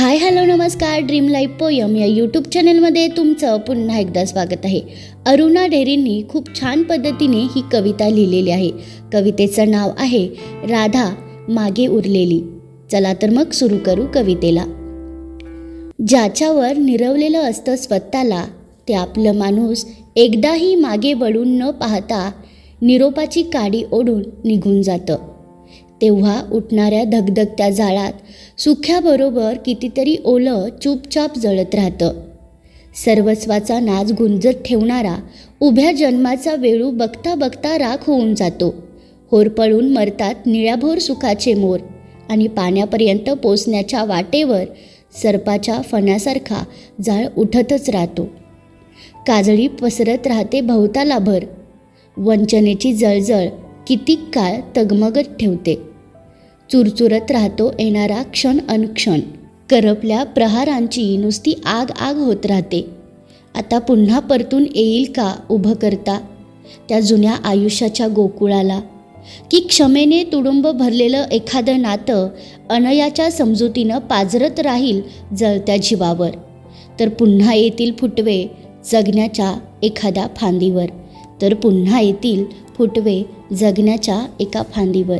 हाय hello नमस्कार dream life poem या YouTube चॅनलमध्ये तुमचं पुन्हा एकदा स्वागत आहे. अरुणा ढेरेंनी खूप छान पद्धतीने ही कविता लिहिलेली आहे. कवितेचं नाव आहे राधा मागे उरलेली. चला तर मग सुरू करू कवितेला. ज्याच्यावर निरवलेलं असतं स्वतःला ते आपलं माणूस एकदाही मागे वळून न पाहता निरोपाची काडी ओढून निघून जातं. तेव्हा उठणाऱ्या धगधगत्या जाळात सुख्याबरोबर कितीतरी ओलं चुपचाप जळत राहतं. सर्वस्वाचा नाच गुंजत ठेवणारा उभ्या जन्माचा वेळू बघता बघता राख होऊन जातो. होरपळून मरतात निळ्याभोर सुखाचे मोर आणि पाण्यापर्यंत पोचण्याच्या वाटेवर सर्पाच्या फण्यासारखा जाळ उठतच राहतो. काजळी पसरत राहते भवतालाभर. वंचनेची जळजळ किती काळ तगमगत ठेवते. चुरचुरत राहतो येणारा क्षण अनक्षण. करपल्या प्रहारांची नुसती आग आग होत राहते. आता पुन्हा परतून येईल का उभं करता? त्या जुन्या आयुष्याच्या गोकुळाला. की क्षमेने तुडुंब भरलेलं एखादं नातं अनयाच्या समजुतीनं पाजरत राहील जळत्या जीवावर. तर पुन्हा येतील फुटवे जगण्याच्या एखाद्या फांदीवर. तर पुन्हा येतील फुटवे जगण्याच्या एका फांदीवर.